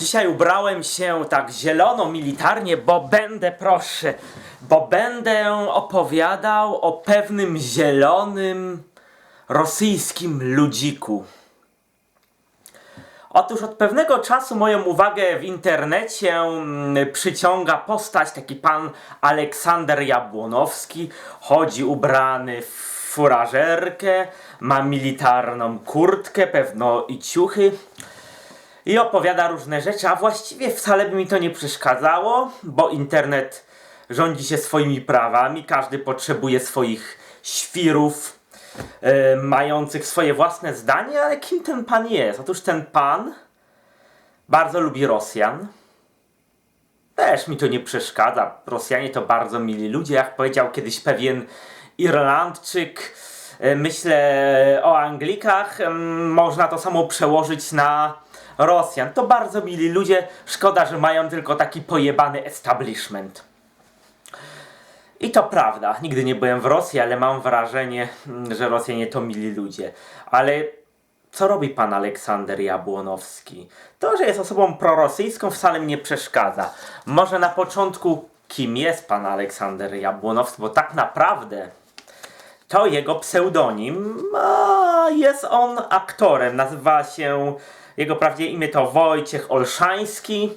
Dzisiaj ubrałem się tak zielono, militarnie, bo będę, proszę, bo będę opowiadał o pewnym zielonym rosyjskim ludziku. Otóż od pewnego czasu moją uwagę w internecie mm, przyciąga postać, taki pan Aleksander Jabłonowski. Chodzi ubrany w furażerkę, ma militarną kurtkę, pewno i ciuchy. I opowiada różne rzeczy, a właściwie wcale by mi to nie przeszkadzało, bo internet rządzi się swoimi prawami, każdy potrzebuje swoich świrów, e, mających swoje własne zdanie, ale kim ten pan jest? Otóż ten pan bardzo lubi Rosjan. Też mi to nie przeszkadza. Rosjanie to bardzo mili ludzie, jak powiedział kiedyś pewien Irlandczyk. E, Myślę o Anglikach, em, można to samo przełożyć na Rosjan. To bardzo mili ludzie, szkoda, że mają tylko taki pojebany establishment. I to prawda, nigdy nie byłem w Rosji, ale mam wrażenie, mm, że Rosjanie to mili ludzie. Ale co robi pan Aleksander Jabłonowski? To, że jest osobą prorosyjską wcale mi nie przeszkadza. Może na początku, kim jest pan Aleksander Jabłonowski, bo tak naprawdę to jego pseudonim. A jest on aktorem. Nazywa się. Jego prawdziwe imię to Wojciech Olszański.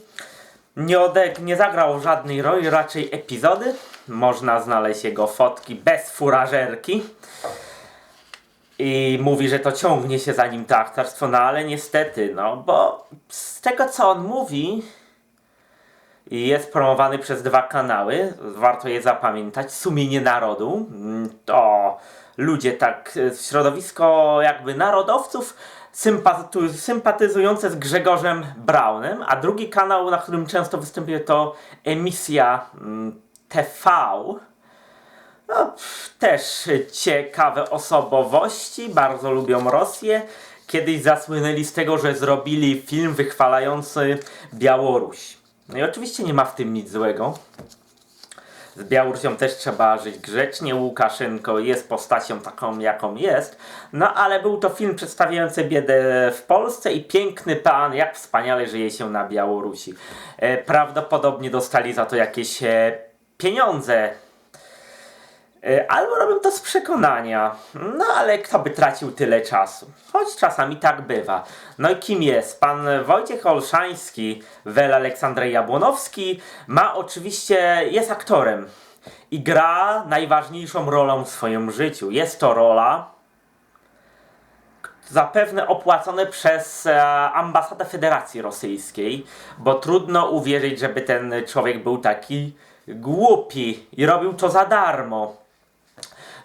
Nie, ode, nie zagrał żadnej roli, raczej epizody. Można znaleźć jego fotki bez furażerki. I mówi, że to ciągnie się za nim to aktorstwo, no ale niestety, no bo z tego co on mówi, jest promowany przez dwa kanały, warto je zapamiętać. Sumienie Narodu mm, to ludzie tak, e, środowisko jakby narodowców sympatyzujące z Grzegorzem Braunem, a drugi kanał, na którym często występuje to emisja mm, TV. No, pff, też ciekawe osobowości, bardzo lubią Rosję. Kiedyś zasłynęli z tego, że zrobili film wychwalający Białoruś. No i oczywiście nie ma w tym nic złego. Z Białorusią też trzeba żyć grzecznie. Łukaszenko jest postacią taką, jaką jest. No ale był to film przedstawiający biedę w Polsce i piękny pan, jak wspaniale żyje się na Białorusi. E, prawdopodobnie dostali za to jakieś e, pieniądze. E, Albo robią to z przekonania. No ale kto by tracił tyle czasu? Choć czasami tak bywa. No i kim jest? Pan Wojciech Olszański, wel Aleksandra Jabłonowski, ma oczywiście, jest aktorem i gra najważniejszą rolą w swoim życiu. Jest to rola zapewne opłacone przez e, ambasadę Federacji Rosyjskiej, bo trudno uwierzyć, żeby ten człowiek był taki głupi i robił to za darmo.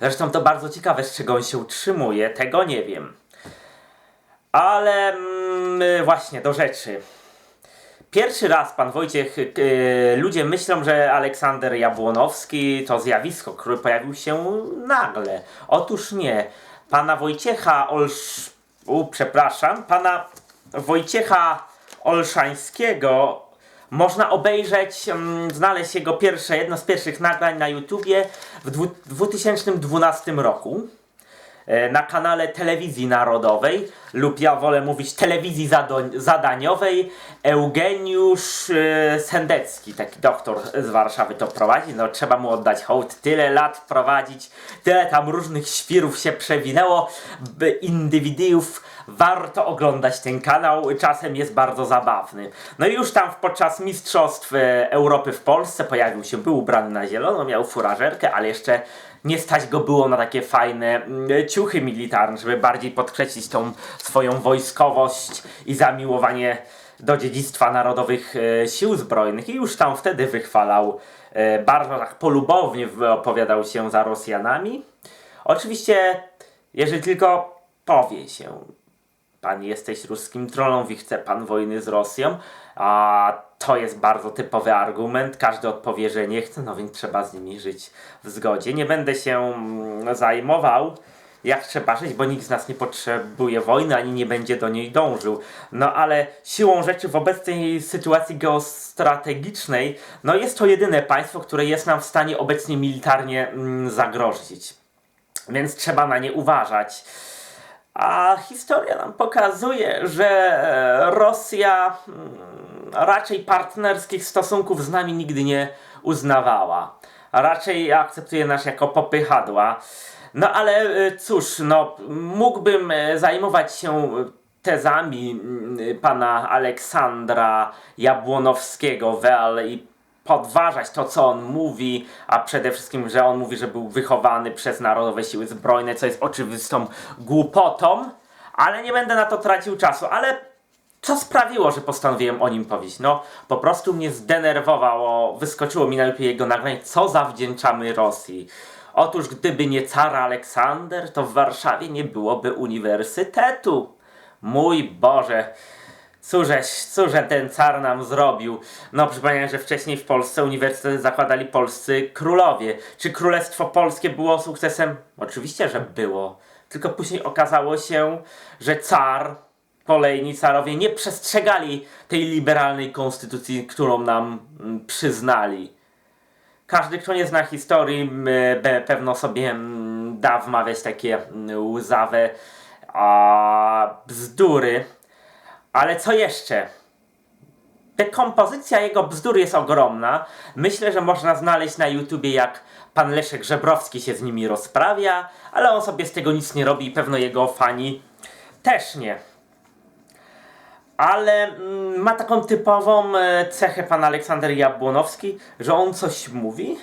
Zresztą to bardzo ciekawe, z czego on się utrzymuje, tego nie wiem. Ale mm, właśnie do rzeczy. Pierwszy raz pan Wojciech, yy, ludzie myślą, że Aleksander Jabłonowski to zjawisko, które pojawił się nagle. Otóż nie. Pana Wojciecha Olsz... U, przepraszam. Pana Wojciecha Olszańskiego można obejrzeć, mm, znaleźć jego pierwsze, jedno z pierwszych nagrań na YouTubie w dwu- 2012 roku na kanale Telewizji Narodowej lub ja wolę mówić telewizji zadaniowej. Eugeniusz e, Sendecki, taki doktor z Warszawy to prowadzi, no trzeba mu oddać hołd, tyle lat prowadzić, tyle tam różnych świrów się przewinęło, by indywiduów, warto oglądać ten kanał, czasem jest bardzo zabawny. No i już tam podczas Mistrzostw e, Europy w Polsce pojawił się, był ubrany na zielono, miał furażerkę, ale jeszcze nie stać go było na takie fajne mm, ciuchy militarne, żeby bardziej podkreślić tą swoją wojskowość i zamiłowanie do dziedzictwa narodowych e, sił zbrojnych i już tam wtedy wychwalał, e, bardzo tak polubownie opowiadał się za Rosjanami. Oczywiście, jeżeli tylko powie się, pan jesteś ruskim trollą i chce pan wojny z Rosją, a to jest bardzo typowy argument. Każdy odpowie, że nie chce, no więc trzeba z nimi żyć w zgodzie. Nie będę się mm, zajmował, jak trzeba żyć, bo nikt z nas nie potrzebuje wojny, ani nie będzie do niej dążył. No ale siłą rzeczy w obecnej sytuacji geostrategicznej, no jest to jedyne państwo, które jest nam w stanie obecnie militarnie mm, zagrozić. Więc trzeba na nie uważać. A historia nam pokazuje, że Rosja mm, raczej partnerskich stosunków z nami nigdy nie uznawała. Raczej akceptuje nas jako popychadła. No ale e, cóż, no mógłbym e, zajmować się tezami mm, pana Aleksandra Jabłonowskiego Wel i podważać to, co on mówi, a przede wszystkim, że on mówi, że był wychowany przez Narodowe Siły Zbrojne, co jest oczywistą głupotą, ale nie będę na to tracił czasu, ale co sprawiło, że postanowiłem o nim powiedzieć? No, po prostu mnie zdenerwowało, wyskoczyło mi na YouTube jego nagranie, co zawdzięczamy Rosji. Otóż gdyby nie car Aleksander, to w Warszawie nie byłoby uniwersytetu. Mój Boże, cóżeś, cóże ten car nam zrobił. No, przypomniałem, że wcześniej w Polsce uniwersytety zakładali polscy królowie. Czy Królestwo Polskie było sukcesem? Oczywiście, że było. Tylko później okazało się, że car, kolejni carowie nie przestrzegali tej liberalnej konstytucji, którą nam mm, przyznali. Każdy, kto nie zna historii, pewno sobie da wmawiać takie łzawe a, bzdury. Ale co jeszcze? Dekompozycja jego bzdur jest ogromna. Myślę, że można znaleźć na YouTubie, jak pan Leszek Żebrowski się z nimi rozprawia, ale on sobie z tego nic nie robi i pewno jego fani też nie. Ale mm, ma taką typową e, cechę pan Aleksander Jabłonowski, że on coś mówi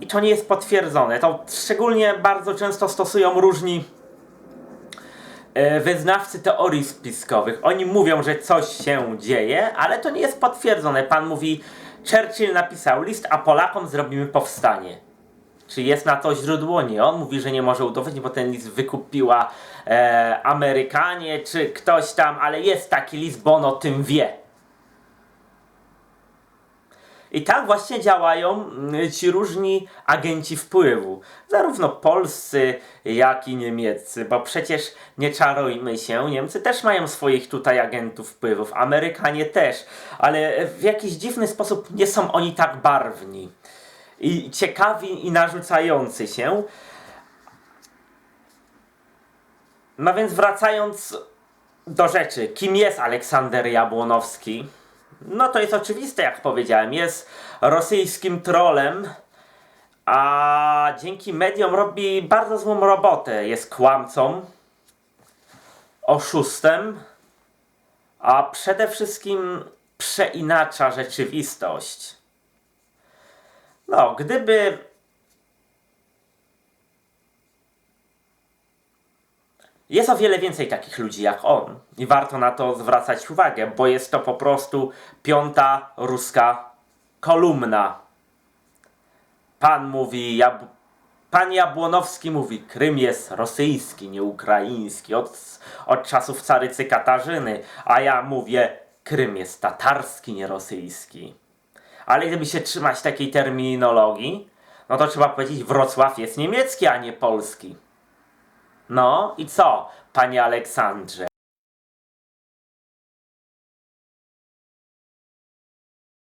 i to nie jest potwierdzone. To szczególnie bardzo często stosują różni e, wyznawcy teorii spiskowych. Oni mówią, że coś się dzieje, ale to nie jest potwierdzone. Pan mówi, Churchill napisał list, a Polakom zrobimy powstanie. Czy jest na to źródło? Nie. On mówi, że nie może udowodnić, bo ten list wykupiła e, Amerykanie, czy ktoś tam, ale jest taki list, bo on o tym wie. I tak właśnie działają mm, ci różni agenci wpływu. Zarówno polscy, jak i niemieccy, bo przecież nie czarujmy się, Niemcy też mają swoich tutaj agentów wpływów, Amerykanie też, ale w jakiś dziwny sposób nie są oni tak barwni i ciekawi i narzucający się. No więc wracając do rzeczy, kim jest Aleksander Jabłonowski? No to jest oczywiste, jak powiedziałem, jest rosyjskim trolem, a dzięki mediom robi bardzo złą robotę. Jest kłamcą, oszustem, a przede wszystkim przeinacza rzeczywistość. No, gdyby Jest o wiele więcej takich ludzi jak on i warto na to zwracać uwagę, bo jest to po prostu piąta ruska kolumna. Pan mówi, Jab... pan Jabłonowski mówi, Krym jest rosyjski, nie ukraiński, od, od czasów carycy Katarzyny, a ja mówię, Krym jest tatarski, nie rosyjski. Ale gdyby się trzymać takiej terminologii, no to trzeba powiedzieć, Wrocław jest niemiecki, a nie polski. No i co, panie Aleksandrze?